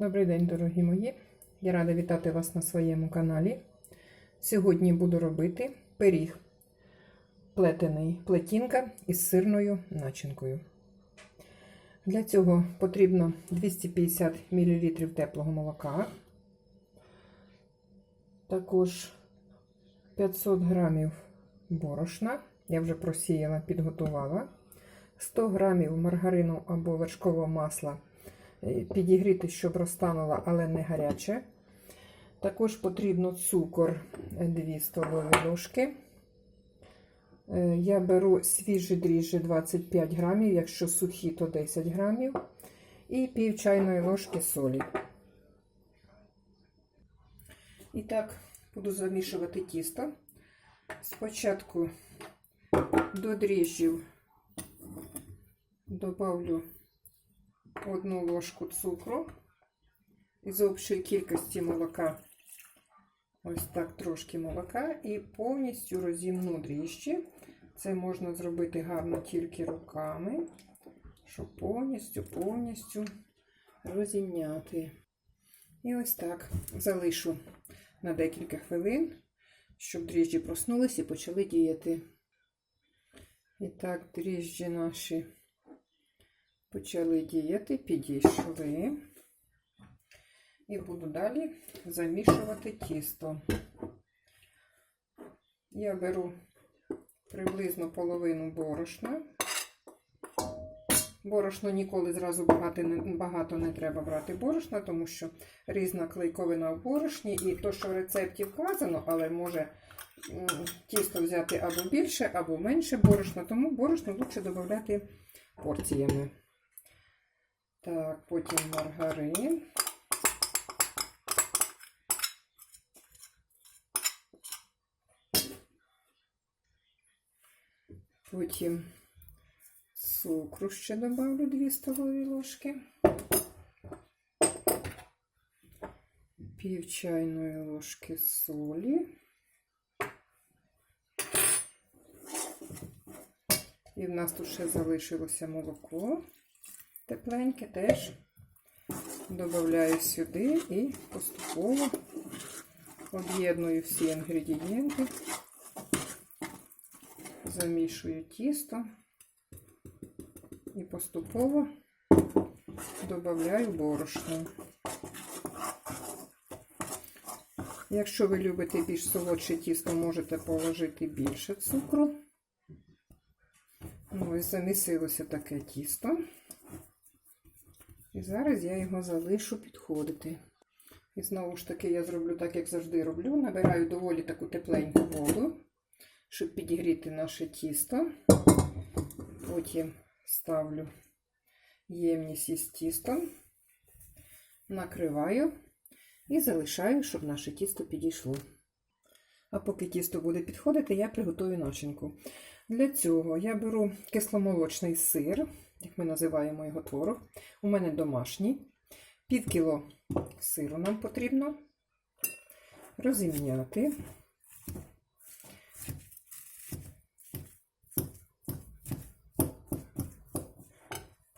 Добрий день, дорогі мої! Я рада вітати вас на своєму каналі. Сьогодні буду робити пиріг плетений плетінка із сирною начинкою. Для цього потрібно 250 мл теплого молока, також 500 г борошна. Я вже просіяла, підготувала, 100 г маргарину або вершкового масла підігріти, щоб розтанула, але не гаряче. Також потрібно цукор 2 столові ложки. Е, Я беру свіжі дріжджі 25 грамів, якщо сухі, то 10 грамів. І пів чайної ложки солі. І так, буду замішувати тісто. Спочатку до дріжджів добавлю одну ложку цукру із общої кількості молока, ось так трошки молока, і повністю розімну дріжджі. Це можна зробити гарно тільки руками, щоб повністю, повністю розімняти. І ось так залишу на декілька хвилин, щоб дріжджі проснулися і почали діяти. І так, дріжджі наші почали діяти, підійшли. І буду далі замішувати тісто. Я беру приблизно половину борошна. Борошно ніколи зразу багато не, багато не треба брати борошна, тому що різна клейковина в борошні, і то, що в рецепті вказано, але може тісто взяти або більше, або менше борошна, тому борошно краще додати порціями. Так, потім маргарин. Потім цукру ще добавлю 2 столові ложки. Пів чайної ложки солі. І в нас тут ще залишилося молоко тепленьке теж додаю сюди і поступово об'єдную всі інгредієнти, замішую тісто і поступово додаю борошно. Якщо ви любите більш солодше тісто, можете положити більше цукру. Ось замісилося таке тісто. Зараз я його залишу підходити. І знову ж таки, я зроблю так, як завжди роблю. Набираю доволі таку тепленьку воду, щоб підігріти наше тісто. Потім ставлю ємність із тістом, накриваю і залишаю, щоб наше тісто підійшло. А поки тісто буде підходити, я приготую начинку. Для цього я беру кисломолочний сир як ми називаємо його творог. У мене домашній. Пів кіло сиру нам потрібно розімняти.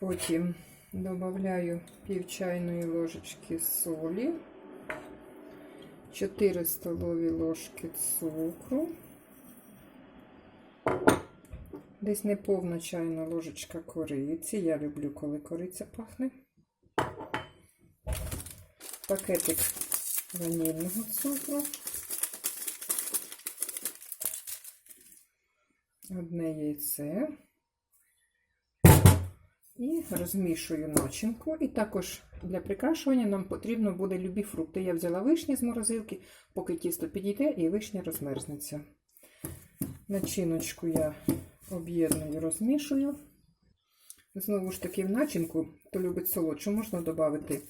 Потім додаю пів чайної ложечки солі, 4 столові ложки цукру. Десь неповна чайна ложечка кориці. Я люблю, коли кориця пахне. Пакетик ванільного цукру. Одне яйце. І розмішую начинку. І також для прикрашування нам потрібно буде любі фрукти. Я взяла вишні з морозилки, поки тісто підійде і вишня розмерзнеться. Начиночку я об'єдную, розмішую. Знову ж таки, в начинку, хто любить солодшу, можна додати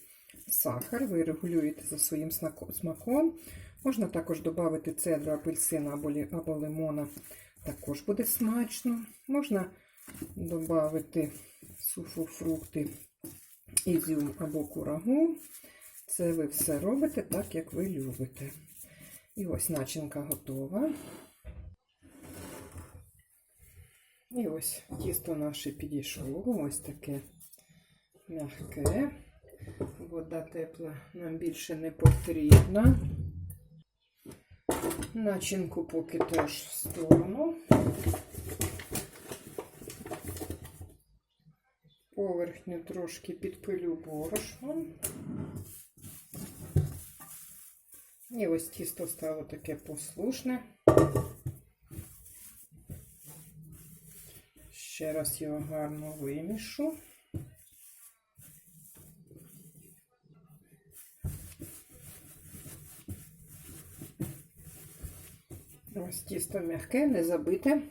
сахар, ви регулюєте за своїм смаком. Можна також додати цедру апельсина або лимона, також буде смачно. Можна додати суфофрукти, ізюм або курагу. Це ви все робите так, як ви любите. І ось начинка готова. І ось тісто наше підійшло, ось таке м'яке. Вода тепла нам більше не потрібна. Начинку поки теж в сторону. Поверхню трошки підпилю борошном. І ось тісто стало таке послушне. Ще раз його гарно вимішу. Ось тісто м'яке, не забите.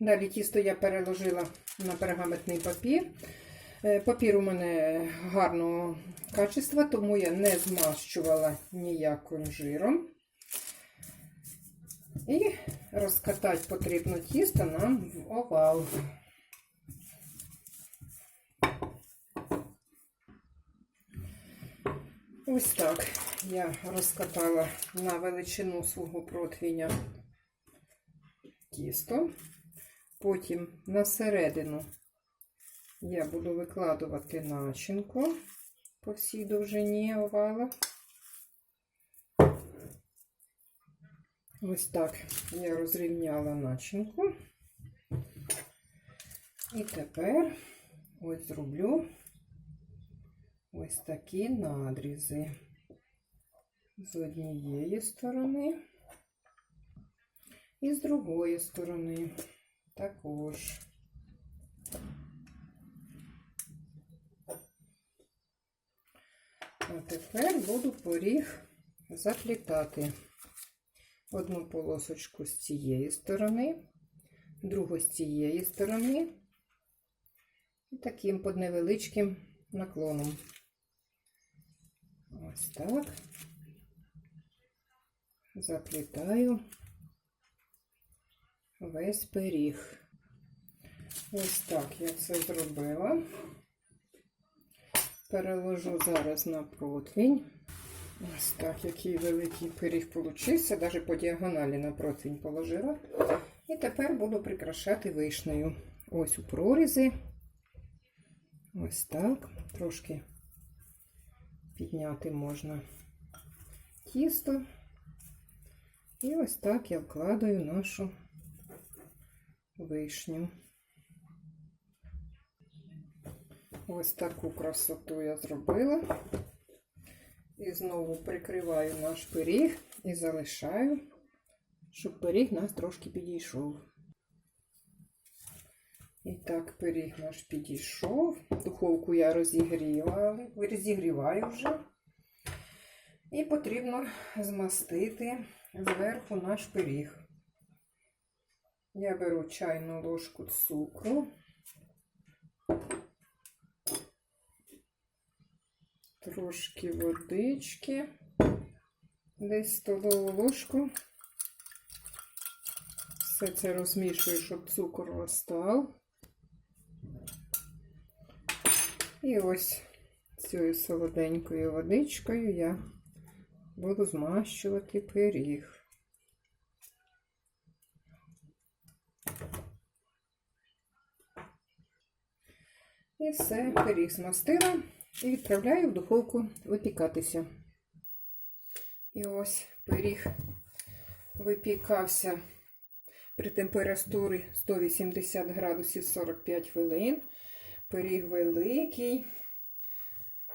Далі тісто я переложила на пергаментний папір. Е, Папір у мене гарного качества, тому я не змащувала ніяким жиром. І розкатати потрібно тісто нам в овал. Ось так я розкатала на величину свого противня тісто. Потім на середину я буду викладувати начинку по всій довжині овала. Ось так я розрівняла начинку. І тепер ось зроблю ось такі надрізи з однієї сторони і з другої сторони також. А тепер буду поріг заплітати одну полосочку з цієї сторони, другу з цієї сторони і таким під невеличким наклоном. Ось так. Заплітаю весь пиріг. Ось так я це зробила. Переложу зараз на противень. Ось так, який великий пиріг получився, навіть по діагоналі на противень положила. І тепер буду прикрашати вишнею. Ось у прорізи. Ось так. Трошки підняти можна тісто. І ось так я вкладаю нашу вишню. Ось таку красоту я зробила. І знову прикриваю наш пиріг і залишаю, щоб пиріг нас трошки підійшов. І так, пиріг наш підійшов. Духовку я розігрівала, розігріваю вже. І потрібно змастити зверху наш пиріг. Я беру чайну ложку цукру. Трошки водички, десь столову ложку. Все це розмішую, щоб цукор розстав. І ось цією солоденькою водичкою я буду змащувати пиріг. І все, пиріг змастила і відправляю в духовку випікатися. І ось пиріг випікався при температурі 180 градусів 45 хвилин. Пиріг великий,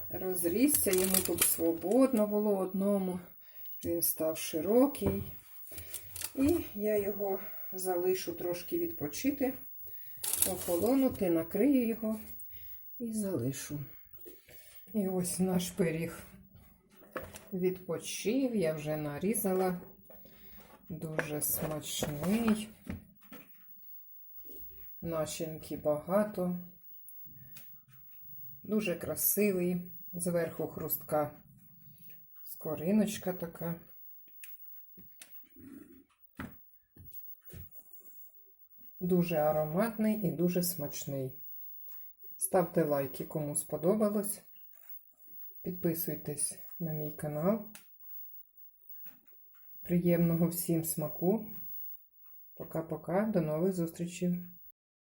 розрісся, йому тут свободно було одному. Він став широкий. І я його залишу трошки відпочити, охолонути, накрию його і залишу. І ось наш пиріг відпочив, я вже нарізала. Дуже смачний. Начинки багато. Дуже красивий. Зверху хрустка скориночка така. Дуже ароматний і дуже смачний. Ставте лайки, кому сподобалось. Підписуйтесь на мій канал. Приємного всім смаку. Пока-пока, до нових зустрічей!